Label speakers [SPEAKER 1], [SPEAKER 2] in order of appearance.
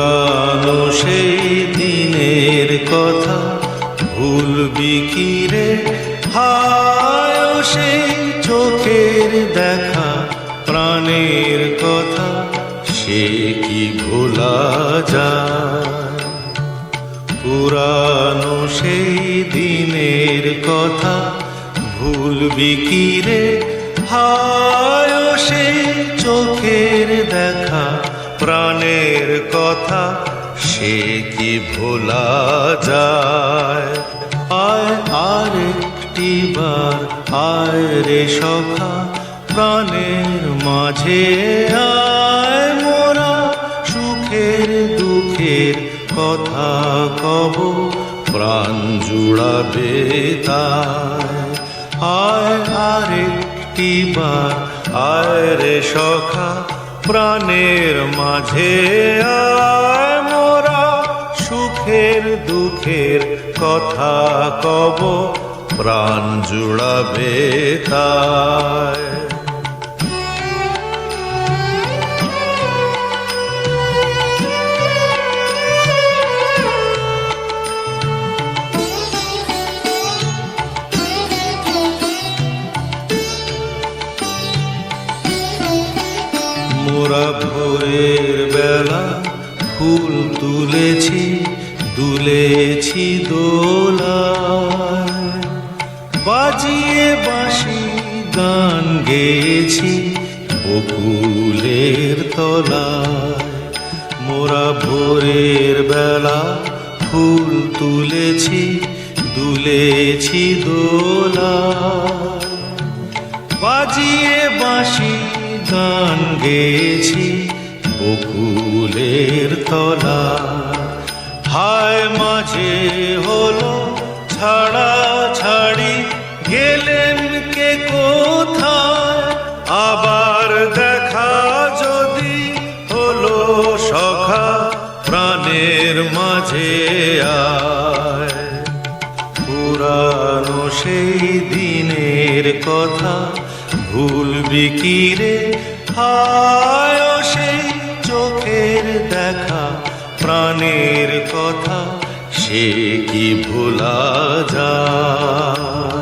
[SPEAKER 1] পুরানো সেই দিনের কথা। ভুল বিকিরে রে হায় সেই চোখের দেখা, প্রাণের কথা, সে কি ভোলা যায়? পুরানো সেই দিনের কথা, ভুল বিকিরে রে হায় সেই চোখের দেখা প্রাণের কথা, সে কি ভোলা যায়? আয়, আর একটি বার আয় রে সখা, প্রাণের মাঝে আয়। মোরা সুখের দুঃখের কথা কব, প্রাণ জুড়াবে তাই। আয়, আর একটি বার আয় রে সখা প্রাণের মাঝে মোরা সুখের দুঃখের কথা কব প্রাণ জুড়াবে তাই। মোরা ভোরের বেলা ফুল তুলেছি, দুলেছি দোলা বাজিয়ে বাঁশি গান গেয়েছি বকুলের তলা মোরা ভোরের বেলা ফুল তুলেছি, দুলেছি দোলা বাজিয়ে বাঁশি গান গেছি বকুলের তলা। হায় মাঝে হলো ছাড়া ছাড়ি, গেলেন কে কোথায়? আবার দেখা যদি হলো সখা প্রাণের মাঝে আয়। পুরানো সেই দিনের কথা ভুলবি কি রে হায় সেই চোখের দেখা প্রাণের কথা সে কি ভোলা যায়?